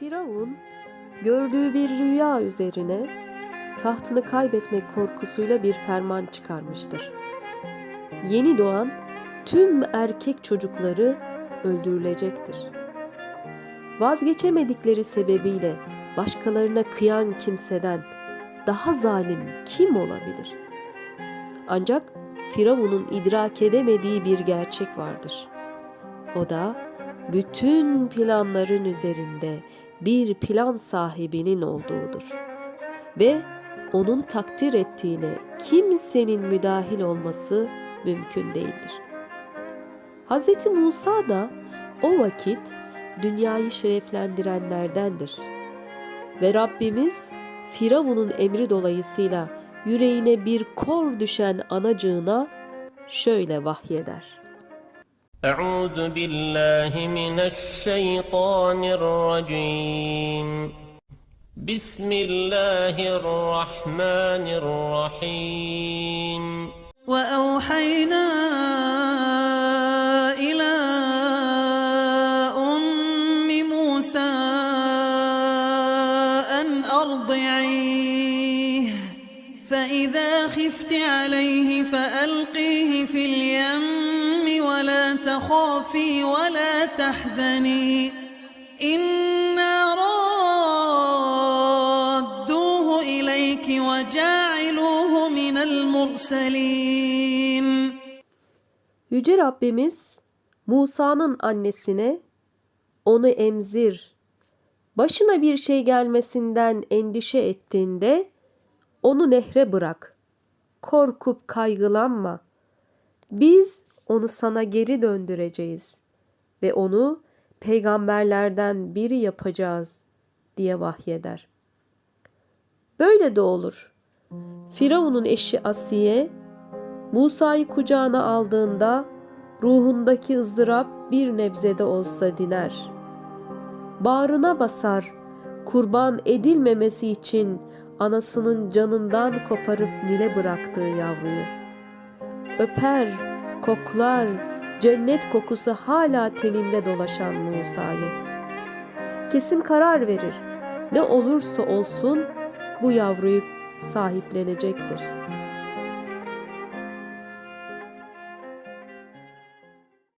Firavun gördüğü bir rüya üzerine tahtını kaybetmek korkusuyla bir ferman çıkarmıştır. Yeni doğan tüm erkek çocukları öldürülecektir. Vazgeçemedikleri sebebiyle başkalarına kıyan kimseden daha zalim kim olabilir? Ancak Firavun'un idrak edemediği bir gerçek vardır. O da bütün planların üzerinde bir plan sahibinin olduğudur. Ve onun takdir ettiğine kimsenin müdahil olması mümkün değildir. Hz. Musa da o vakit dünyayı şereflendirenlerdendir. Ve Rabbimiz Firavun'un emri dolayısıyla yüreğine bir kor düşen anacığına şöyle vahyeder. أعوذ بالله من الشيطان الرجيم. بسم الله الرحمن الرحيم. وأوحينا إلى أم موسى أن أرضعيه. فإذا خفت عليه فألقيه في اليم ولا تخافي ولا تحزني إنا رادوه إليك وجاعلوه من المرسلين Yüce Rabbimiz Musa'nın annesine onu emzir, başına bir şey gelmesinden endişe ettiğinde onu nehre bırak. Korkup kaygılanma. Biz onu sana geri döndüreceğiz ve onu peygamberlerden biri yapacağız diye vahyeder. Böyle de olur. Firavun'un eşi Asiye Musa'yı kucağına aldığında ruhundaki ızdırap bir nebzede olsa diner. Bağrına basar, kurban edilmemesi için anasının canından koparıp Nil'e bıraktığı yavruyu. Öper, koklar, cennet kokusu hala teninde dolaşan Musa'yı. Kesin karar verir. Ne olursa olsun bu yavruyu sahiplenecektir.''